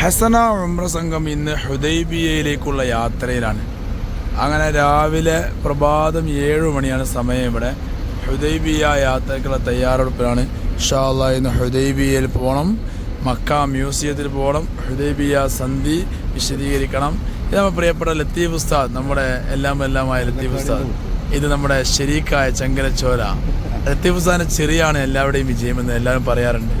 ഹസന ഉംറ സംഘം ഇന്ന് ഹുദൈബിയയിലേക്കുള്ള യാത്രയിലാണ്. അങ്ങനെ രാവിലെ പ്രഭാതം ഏഴ് മണിയാണ് സമയം ഇവിടെ. ഹുദൈബിയ യാത്രയ്ക്കുള്ള തയ്യാറെടുപ്പിലാണ്. ഷാല്ല ഇന്ന് ഹുദൈബിയയിൽ പോകണം. മക്ക മ്യൂസിയത്തിൽ പോകണം. ഹുദൈബിയ സന്ധി വിശദീകരിക്കണം. ഇത് നമ്മുടെ പ്രിയപ്പെട്ട ലത്തീഫ് ഉസ്താദ് നമ്മുടെ എല്ലാം എല്ലാമായ ലത്തീഫ് ഉസ്താദ്. ഇത് നമ്മുടെ ശരീക്കായ ചങ്കരച്ചോല ലത്തീഫ് ഉസ്താദിന് ചെറിയാണ് എല്ലാവരുടെയും വിജയമെന്ന് എല്ലാവരും പറയാറുണ്ട്.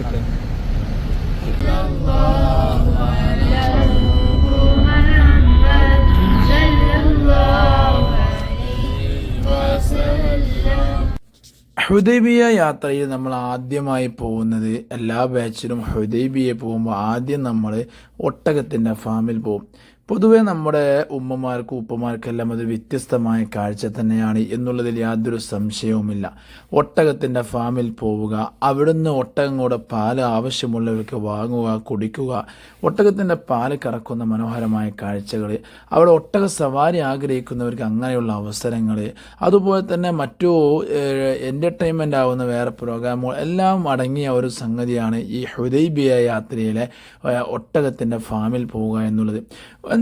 ഹുദൈബിയ യാത്രയിൽ നമ്മൾ ആദ്യമായി പോകുന്നത് എല്ലാ ബാച്ചിലും ഹുദൈബിയെ പോകുമ്പോൾ ആദ്യം നമ്മൾ ഒട്ടകത്തിന്റെ ഫാമിൽ പോകും. പൊതുവെ നമ്മുടെ ഉമ്മമാർക്കും ഉപ്പമാർക്കെല്ലാം അത് വ്യത്യസ്തമായ കാഴ്ച തന്നെയാണ് എന്നുള്ളതിൽ യാതൊരു സംശയവുമില്ല. ഒട്ടകത്തിന്റെ ഫാമിൽ പോവുക അവിടുന്ന് ഒട്ടകം കൂടെ പാൽ ആവശ്യമുള്ളവർക്ക് വാങ്ങുക കുടിക്കുക ഒട്ടകത്തിന്റെ പാൽ കറക്കുന്ന മനോഹരമായ കാഴ്ചകൾ അവിടെ ഒട്ടക സവാരി ആഗ്രഹിക്കുന്നവർക്ക് അങ്ങനെയുള്ള അവസരങ്ങൾ അതുപോലെ തന്നെ മറ്റു എന്റർടൈൻമെന്റ് ആവുന്ന വേറെ പ്രോഗ്രാമുകൾ എല്ലാം അടങ്ങിയ ഒരു സംഗതിയാണ് ഈ ഹുദൈബിയ യാത്രയിലെ ഒട്ടകത്തിന്റെ ഫാമിൽ പോവുക എന്നുള്ളത്.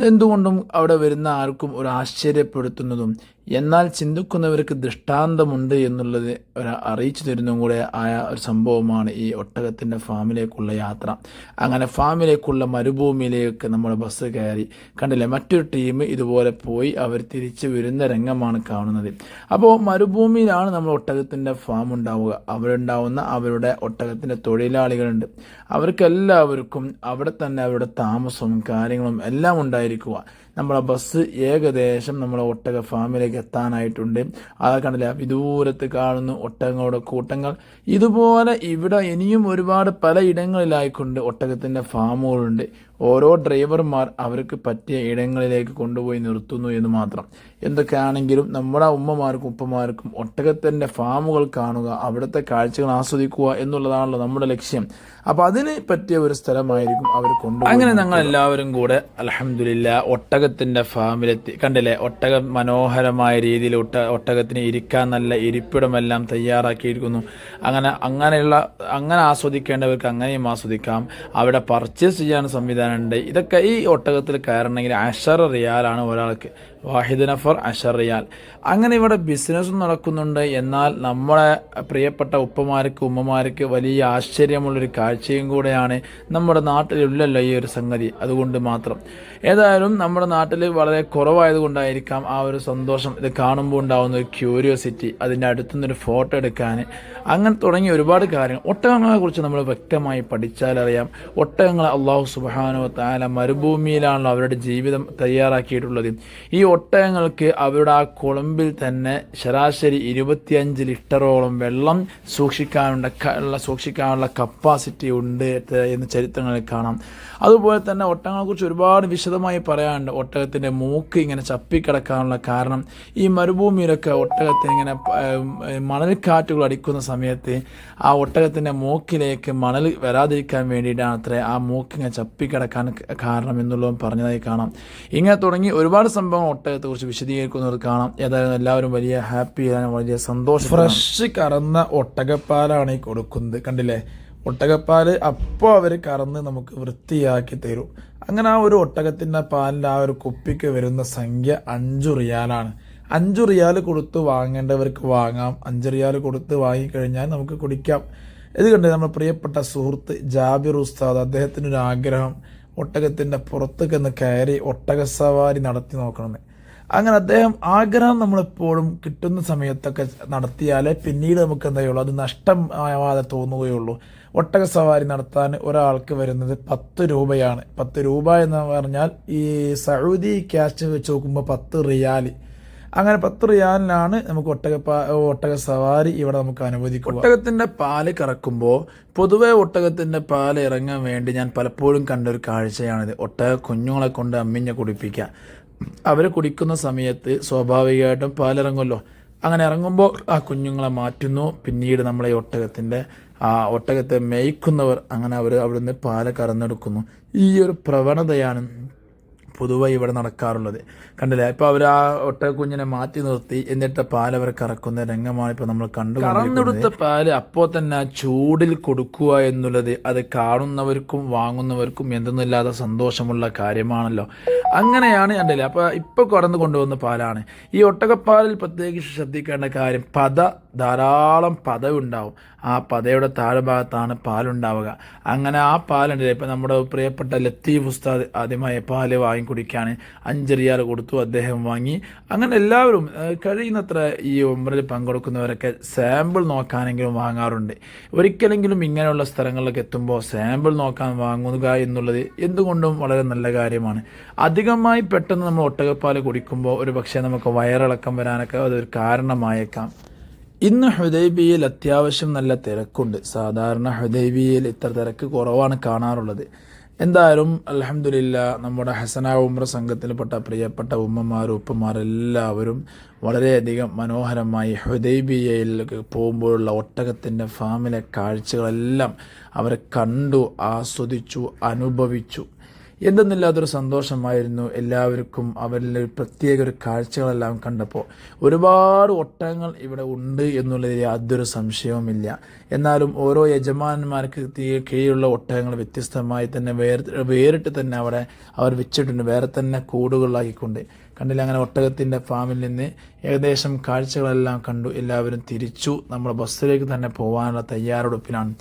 എന്തുകൊണ്ടും അവിടെ വരുന്ന ആർക്കും ഒരു ആശ്ചര്യപ്പെടുത്തുന്നതും എന്നാൽ ചിന്തിക്കുന്നവർക്ക് ദൃഷ്ടാന്തമുണ്ട് എന്നുള്ളത് ഒരു അറിയിച്ചു തരുന്നതും കൂടെ ആയ ഒരു സംഭവമാണ് ഈ ഒട്ടകത്തിന്റെ ഫാമിലേക്കുള്ള യാത്ര. അങ്ങനെ ഫാമിലേക്കുള്ള മരുഭൂമിയിലേക്ക് നമ്മൾ ബസ് കയറി. കണ്ടില്ലേ? മറ്റൊരു ടീം ഇതുപോലെ പോയി അവർ തിരിച്ചു വരുന്ന രംഗമാണ് കാണുന്നത്. അപ്പോൾ മരുഭൂമിയിലാണ് നമ്മൾ ഒട്ടകത്തിന്റെ ഫാം ഉണ്ടാവുക. അവിടെ ഉണ്ടാവുന്ന അവരുടെ ഒട്ടകത്തിന്റെ തൊഴിലാളികളുണ്ട്. അവർക്കെല്ലാവർക്കും അവിടെ തന്നെ അവരുടെ താമസവും കാര്യങ്ങളും എല്ലാം ഉണ്ടായിരിക്കുക. നമ്മളെ ബസ് ഏകദേശം നമ്മളെ ഒട്ടക ഫാമിലേക്ക് എത്താനായിട്ടുണ്ട്. അത് കണ്ടില്ല? വിദൂരത്ത് കാണുന്നു ഒട്ടകങ്ങളുടെ കൂട്ടങ്ങൾ. ഇതുപോലെ ഇവിടെ ഇനിയും ഒരുപാട് പല ഇടങ്ങളിലായിക്കൊണ്ട് ഒട്ടകത്തിന്റെ ഫാമുകളുണ്ട്. ഓരോ ഡ്രൈവർമാർ അവർക്ക് പറ്റിയ ഇടങ്ങളിലേക്ക് കൊണ്ടുപോയി നിർത്തുന്നു എന്ന് മാത്രം. എന്തൊക്കെയാണെങ്കിലും നമ്മുടെ ഉമ്മമാർക്കും ഉപ്പമാർക്കും ഒട്ടകത്തിന്റെ ഫാമുകൾ കാണുക അവിടുത്തെ കാഴ്ചകൾ ആസ്വദിക്കുക എന്നുള്ളതാണല്ലോ നമ്മുടെ ലക്ഷ്യം. അപ്പോൾ അതിന് പറ്റിയ ഒരു സ്ഥലമായിരിക്കും അവർ കൊണ്ടുപോകുന്നത് അങ്ങനെ ഞങ്ങൾ എല്ലാവരും കൂടെ അലഹമില്ല ഒട്ടകത്തിന്റെ ഫാമിലെത്തി കണ്ടില്ലേ? ഒട്ടകം മനോഹരമായ രീതിയിൽ ഒട്ട ഒട്ടകത്തിന് ഇരിക്കാൻ നല്ല ഇരിപ്പിടമെല്ലാം തയ്യാറാക്കിയിരിക്കുന്നു. അങ്ങനെ അങ്ങനെയുള്ള അങ്ങനെ ആസ്വദിക്കേണ്ടവർക്ക് അങ്ങനെയും ആസ്വദിക്കാം. അവിടെ പർച്ചേസ് ചെയ്യാൻ സംവിധാനമുണ്ട്. ഇതൊക്കെ ഈ ഒട്ടകത്തിൽ കയറണമെങ്കിൽ അഷർ റിയാലാണ് ഒരാൾക്ക് വാഹിദ് നഫർ അഷർ റിയാൽ. അങ്ങനെ ഇവിടെ ബിസിനസ്സും നടക്കുന്നുണ്ട്. എന്നാൽ നമ്മുടെ പ്രിയപ്പെട്ട ഉപ്പമാർക്ക് ഉമ്മമാർക്ക് വലിയ ആശ്ചര്യമുള്ളൊരു കാഴ്ചയും കൂടെയാണ് നമ്മുടെ നാട്ടിലുള്ളല്ലോ ഈ ഒരു സംഗതി. അതുകൊണ്ട് മാത്രം. ഏതായാലും നമ്മുടെ നാട്ടിൽ വളരെ കുറവായതുകൊണ്ടായിരിക്കാം ആ ഒരു സന്തോഷം. ഇത് കാണുമ്പോൾ ഉണ്ടാകുന്ന ഒരു ക്യൂരിയോസിറ്റി അതിന്റെ അടുത്തുനിന്നൊരു ഫോട്ടോ എടുക്കാൻ. അങ്ങനെ തുടങ്ങിയ ഒരുപാട് കാര്യങ്ങൾ. ഒട്ടകങ്ങളെ കുറിച്ച് നമ്മൾ വ്യക്തമായി പഠിച്ചാലറിയാം. ഒട്ടകങ്ങളെ അള്ളാഹു സുബാനോ താല മരുഭൂമിയിലാണല്ലോ അവരുടെ ജീവിതം തയ്യാറാക്കിയിട്ടുള്ളത്. ഈ ഒട്ടകങ്ങൾക്ക് അവരുടെ ആ കുളമ്പിൽ തന്നെ ശരാശരി ഇരുപത്തിയഞ്ച് ലിറ്ററോളം വെള്ളം സൂക്ഷിക്കാനുള്ള സൂക്ഷിക്കാനുള്ള കപ്പാസിറ്റി ഉണ്ട് എന്ന് ചരിത്രങ്ങളിൽ കാണാം. അതുപോലെ തന്നെ ഒട്ടകങ്ങളെക്കുറിച്ച് ഒരുപാട് വിശദമായി പറയാനുണ്ട്. ഒട്ടകത്തിന്റെ മൂക്ക് ഇങ്ങനെ ചപ്പിക്കിടക്കാനുള്ള കാരണം. ഈ മരുഭൂമിയിലൊക്കെ ഒട്ടകത്തിന് ഇങ്ങനെ മണൽക്കാറ്റുകൾ അടിക്കുന്ന സമയത്ത് ആ ഒട്ടകത്തിന്റെ മൂക്കിലേക്ക് മണൽ വരാതിരിക്കാൻ വേണ്ടിയിട്ടാണ് അത്ര ആ മൂക്ക് ഇങ്ങനെ ചപ്പിക്കിടക്കാൻ കാരണം എന്നുള്ളതും പറഞ്ഞതായി കാണാം. ഇങ്ങനെ തുടങ്ങി ഒരുപാട് സംഭവങ്ങൾ ഒട്ടകത്തെക്കുറിച്ച് വിശദീകരിക്കുന്നവർ കാണാം. ഏതായാലും എല്ലാവരും വലിയ ഹാപ്പി ആയാലും വലിയ സന്തോഷം ഫ്രഷ് കറന്ന ഒട്ടകപ്പാലാണ് ഈ കൊടുക്കുന്നത്. കണ്ടില്ലേ? ഒട്ടകപ്പാൽ അപ്പോൾ അവർ കറന്ന് നമുക്ക് വൃത്തിയാക്കി തരും. അങ്ങനെ ആ ഒരു ഒട്ടകത്തിന്റെ പാലിന്റെ ആ ഒരു കുപ്പിക്ക് വരുന്ന സംഖ്യ അഞ്ചു റിയാലാണ്. അഞ്ചു റിയാൽ കൊടുത്ത് വാങ്ങേണ്ടവർക്ക് വാങ്ങാം. അഞ്ച് റിയാൽ കൊടുത്ത് വാങ്ങിക്കഴിഞ്ഞാൽ നമുക്ക് കുടിക്കാം. ഇത് കണ്ട് നമ്മുടെ പ്രിയപ്പെട്ട സുഹൃത്ത് ജാബിർ ഉസ്താദ് അദ്ദേഹത്തിനൊരു ആഗ്രഹം. ഒട്ടകത്തിന്റെ പുറത്തേക്ക് ഒന്ന് കയറി ഒട്ടക സവാരി നടത്തി നോക്കണമെന്ന് അങ്ങനെ അദ്ദേഹം ആഗ്രഹം നമ്മളെപ്പോഴും കിട്ടുന്ന സമയത്തൊക്കെ നടത്തിയാലേ പിന്നീട് നമുക്ക് എന്തായുള്ളൂ അത് നഷ്ടമാവാതെ തോന്നുകയുള്ളൂ. ഒട്ടക സവാരി നടത്താൻ ഒരാൾക്ക് വരുന്നത് പത്ത് രൂപയാണ്. പത്ത് രൂപ എന്ന് പറഞ്ഞാൽ ഈ സൗദി ക്യാഷ് വെച്ച് നോക്കുമ്പോൾ പത്ത് റിയാൽ. അങ്ങനെ പത്ത് റിയാലിനാണ് നമുക്ക് ഒട്ടക ഒട്ടക സവാരി ഇവിടെ നമുക്ക് അനുവദിക്കുക. ഒട്ടകത്തിന്റെ പാൽ കറക്കുമ്പോൾ പൊതുവേ ഒട്ടകത്തിന്റെ പാൽ ഇറങ്ങാൻ വേണ്ടി ഞാൻ പലപ്പോഴും കണ്ട ഒരു കാഴ്ചയാണിത്. ഒട്ടക കുഞ്ഞുങ്ങളെ കൊണ്ട് അമ്മിഞ്ഞ കുടിപ്പിക്കുക. അവർ കുടിക്കുന്ന സമയത്ത് സ്വാഭാവികമായിട്ടും പാലിറങ്ങുമല്ലോ. അങ്ങനെ ഇറങ്ങുമ്പോൾ ആ കുഞ്ഞുങ്ങളെ മാറ്റുന്നു. പിന്നീട് നമ്മളെ ഒട്ടകത്തിന്റെ ആ ഒട്ടകത്തെ മേയ്ക്കുന്നവർ അങ്ങനെ അവർ അവിടുന്ന് പാൽ കറന്നെടുക്കുന്നു. ഈ ഒരു പ്രവണതയാണ് പൊതുവെ ഇവിടെ നടക്കാറുള്ളത്. കണ്ടില്ലേ? ഇപ്പോൾ അവർ ആ ഒട്ടകുഞ്ഞിനെ മാറ്റി നിർത്തി എന്നിട്ട് പാൽ അവർ കറക്കുന്ന രംഗമാണ് ഇപ്പോൾ നമ്മൾ കണ്ടു കറന്നെടുത്ത പാൽ അപ്പോൾ തന്നെ ചൂടിൽ കൊടുക്കുക എന്നുള്ളത് അത് കാണുന്നവർക്കും വാങ്ങുന്നവർക്കും എന്തെന്നില്ലാതെ സന്തോഷമുള്ള കാര്യമാണല്ലോ. അങ്ങനെയാണ് കണ്ടില്ലേ? അപ്പോൾ ഇപ്പോൾ കടന്നു കൊണ്ടുവന്ന പാലാണ്. ഈ ഒട്ടകപ്പാലിൽ പ്രത്യേകിച്ച് ശ്രദ്ധിക്കേണ്ട കാര്യം പത ധാരാളം പത ഉണ്ടാവും ആ പതയുടെ താഴ്ഭാഗത്താണ് പാലുണ്ടാവുക. അങ്ങനെ ആ പാലുണ്ടല്ലേ? ഇപ്പം നമ്മുടെ പ്രിയപ്പെട്ട ലത്തീഫ് ഉസ്താദ് ആദ്യമായി പാൽ വാങ്ങി കുടിക്കാൻ അഞ്ച് റിയാൽ കൊടുത്തു അദ്ദേഹം വാങ്ങി. അങ്ങനെ എല്ലാവരും കഴിയുന്നത്ര ഈ ഉമ്രയിൽ പങ്കെടുക്കുന്നവരൊക്കെ സാമ്പിൾ നോക്കാനെങ്കിലും വാങ്ങാറുണ്ട്. ഒരിക്കലെങ്കിലും ഇങ്ങനെയുള്ള സ്ഥലങ്ങളിലൊക്കെ എത്തുമ്പോൾ സാമ്പിൾ നോക്കാൻ വാങ്ങുക എന്നുള്ളത് എന്തുകൊണ്ടും വളരെ നല്ല കാര്യമാണ്. അധികമായി പെട്ടെന്ന് നമ്മൾ ഒട്ടകപ്പാൽ കുടിക്കുമ്പോൾ ഒരു പക്ഷേ നമുക്ക് വയറിളക്കം വരാനൊക്കെ അതൊരു കാരണമായേക്കാം. ഇന്ന് ഹൃദയബിയിൽ അത്യാവശ്യം നല്ല തിരക്കുണ്ട്. സാധാരണ ഹൃദയബിയിൽ ഇത്ര തിരക്ക് കുറവാണ് കാണാറുള്ളത്. എന്തായാലും അലഹമില്ല നമ്മുടെ ഹസന ഉമ്ര സംഘത്തിൽപ്പെട്ട പ്രിയപ്പെട്ട ഉമ്മമാരും ഉപ്പമാരെല്ലാവരും വളരെയധികം മനോഹരമായി ഹുദൈബിയയിൽ പോകുമ്പോഴുള്ള ഒട്ടകത്തിന്റെ ഫാമിലെ കാഴ്ചകളെല്ലാം അവർ കണ്ടു ആസ്വദിച്ചു അനുഭവിച്ചു. എന്തെന്നില്ലാത്തൊരു സന്തോഷമായിരുന്നു എല്ലാവർക്കും അവരിൽ പ്രത്യേക ഒരു കാഴ്ചകളെല്ലാം കണ്ടപ്പോൾ. ഒരുപാട് ഒട്ടകങ്ങൾ ഇവിടെ ഉണ്ട് എന്നുള്ളതിൽ യാതൊരു സംശയവുമില്ല. എന്നാലും ഓരോ യജമാനന്മാർക്ക് കീഴിലുള്ള ഒട്ടകങ്ങൾ വ്യത്യസ്തമായി തന്നെ വേറെ വേറിട്ട് തന്നെ അവിടെ അവർ വെച്ചിട്ടുണ്ട്. വേറെ തന്നെ കൂടുകളിലാക്കിക്കൊണ്ട്. കണ്ടില്ല അങ്ങനെ ഒട്ടകത്തിന്റെ ഫാമിൽ നിന്ന് ഏകദേശം കാഴ്ചകളെല്ലാം കണ്ടു. എല്ലാവരും തിരിച്ചു. നമ്മൾ ബസ്സിലേക്ക് തന്നെ പോകാനുള്ള തയ്യാറെടുപ്പിലാണ്.